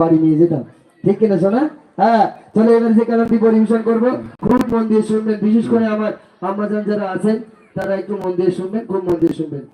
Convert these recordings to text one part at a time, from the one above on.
বাড়ি নিয়ে যেতাম ঠিক কিনা শোনা হ্যাঁ চলো এবার যে কালারটি পরিবেশন করব খুব মন দিয়ে শুনবেন বিশেষ করে আমার আম্মাজান যারা আছেন তারা একটু মন দিয়ে শুনবেন খুব মন দিয়ে শুনবেন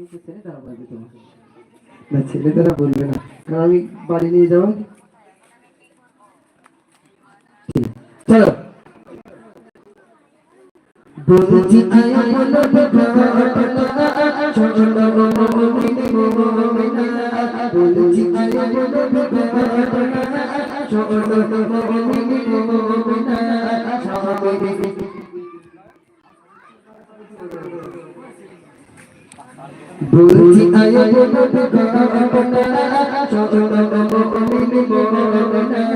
নিতে ছেলে তারা বলবে না না কারণ আমি বাড়ি নিয়ে যাব চলো বলছি বলছি আয় বলো ঘটনা ছোট মোমিনি মোমিনা স্বামী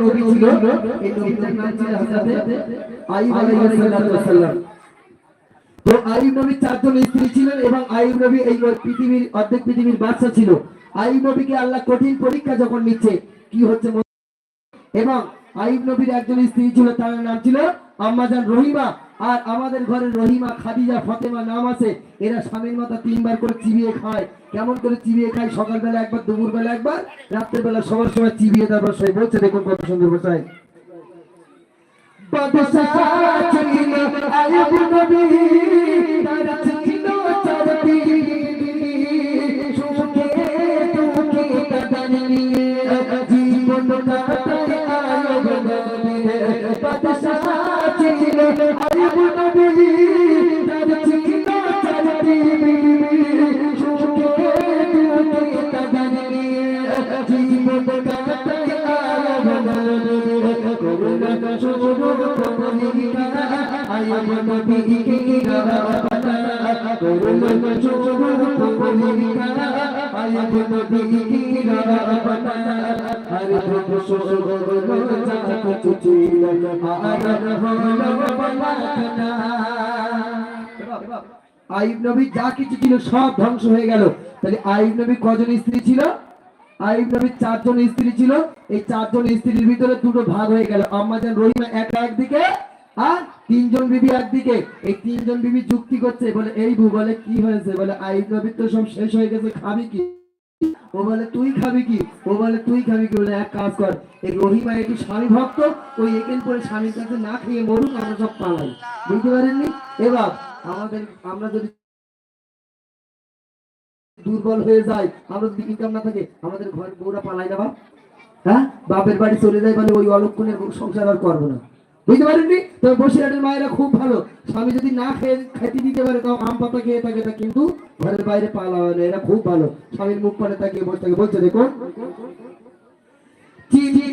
নবী ছিল এই নবীর ছিল তো আইয়ুব নবীর চারজন স্ত্রী ছিলেন এবং আইয়ুব নবী এই পৃথিবীর অর্ধেক পৃথিবীর বাদশা ছিল আইয়ুব নবীকে আল্লাহ কঠিন পরীক্ষা যখন নিচ্ছে কি হচ্ছে এবং আইয়ুব নবীর একজন স্ত্রী ছিল, তার নাম ছিল আম্মাজান রহিমা। আর আমাদের ঘরে রহিমা, খাদিজা, ফতেমা নাম আছে। এরা স্বামীর মাথা তিনবার করে চিবিয়ে খায়। কেমন করে চিবিয়ে খায়? সকালবেলা একবার, দুপুরবেলা একবার রাত্রের বেলা সবার সময় চিবিয়ে তারপর সে বলছে, দেখুন কত সুন্দর বসায় বাদশাহ ছিল আইয়ুব নবী। আইব নবী যা কিছু ছিল সব ধ্বংস হয়ে গেল। তাহলে আইব নবী কজন স্ত্রী ছিল? আইব নবীর চারজন স্ত্রী ছিল। এই চারজন স্ত্রীর ভিতরে দুটো ভাগ হয়ে গেল। আম্মাজান রহিমা একা একদিকে আর তিনজন বিবি একদিকে, এই তিনজন বিবি যুক্তি করছে, বলে, এই বউ, বলে, কি হয়েছে? বলে আইব নবীর তো সব শেষ হয়ে গেছে, খাবি কি? ও বলে, তুই খাবি কি? ও বলে, তুই খাবি কি? বলে, এক কাজ কর, এই রহিমা একটু স্বামী ভক্ত, ওই স্বামীর কাছে না খেয়ে মরুক, আমরা সব পালাই। বুঝতে পারেননি? এবার আমাদের, আমরা যদি দুর্বল হয়ে যায় আমরা যদি ইনকাম না থাকে, আমাদের ঘর বউরা পালাই বাপ। হ্যাঁ? বাপের বাড়ি চলে যায় বলে ওই অলক্ষণের সংসার আর করব না। বুঝতে পারেননি? তবে বসিরহাটের মায়েরা খুব ভালো। স্বামী যদি না খেয়ে খেতে দিতে পারে, তাও আম পাতা খেয়ে থাকে, তা কিন্তু ঘরের বাইরে পালা হয় না। এরা খুব ভালো। স্বামীর মুখ পানে তাকিয়ে বসে থাকে। বলছে, দেখুন। চিঠি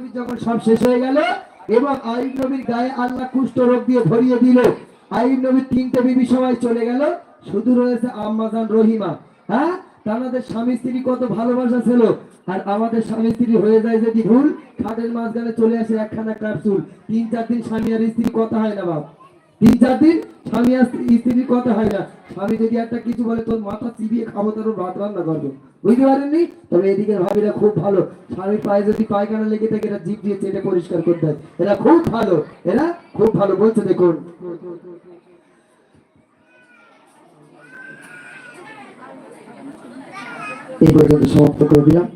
নবীর যখন সব শেষ হয়ে গেল, এবং আইব নবীর গায়ে আল্লাহ কুষ্ঠ রোগ দিয়ে ভরিয়ে দিল আইব নবীর তিনটে বিবি সবাই চলে গেল, শুধু রয়েছে আম্মাজান রহিমা। হ্যাঁ? তাদের স্বামী স্ত্রী কত ভালোবাসা ছিল। আর আমাদের স্বামী স্ত্রী হয়ে যায় যদি ভুল, খাটের মাঝখানে চলে আসে একখানা ক্যাপসুল। তিন চার দিন স্বামী আর স্ত্রী কথা হয় না বাপ। তিন চার দিন স্বামী আর স্ত্রীর কথা হয় না। স্বামী যদি একটা কিছু বলে, তোর মাথা চিবিয়ে খাব, তোর ভাত রান্না করব। বুঝতে পারেননি? তবে এদিকে ভাবিরা খুব ভালো। স্বামীর পায়ে যদি পায়খানা লেগে থাকে, এরা জিপ দিয়ে চেটে পরিষ্কার করতে হয়। এরা খুব ভালো। এরা খুব ভালো। বলছে দেখুন। এই পর্যন্ত সমাপ্ত করে দিলাম।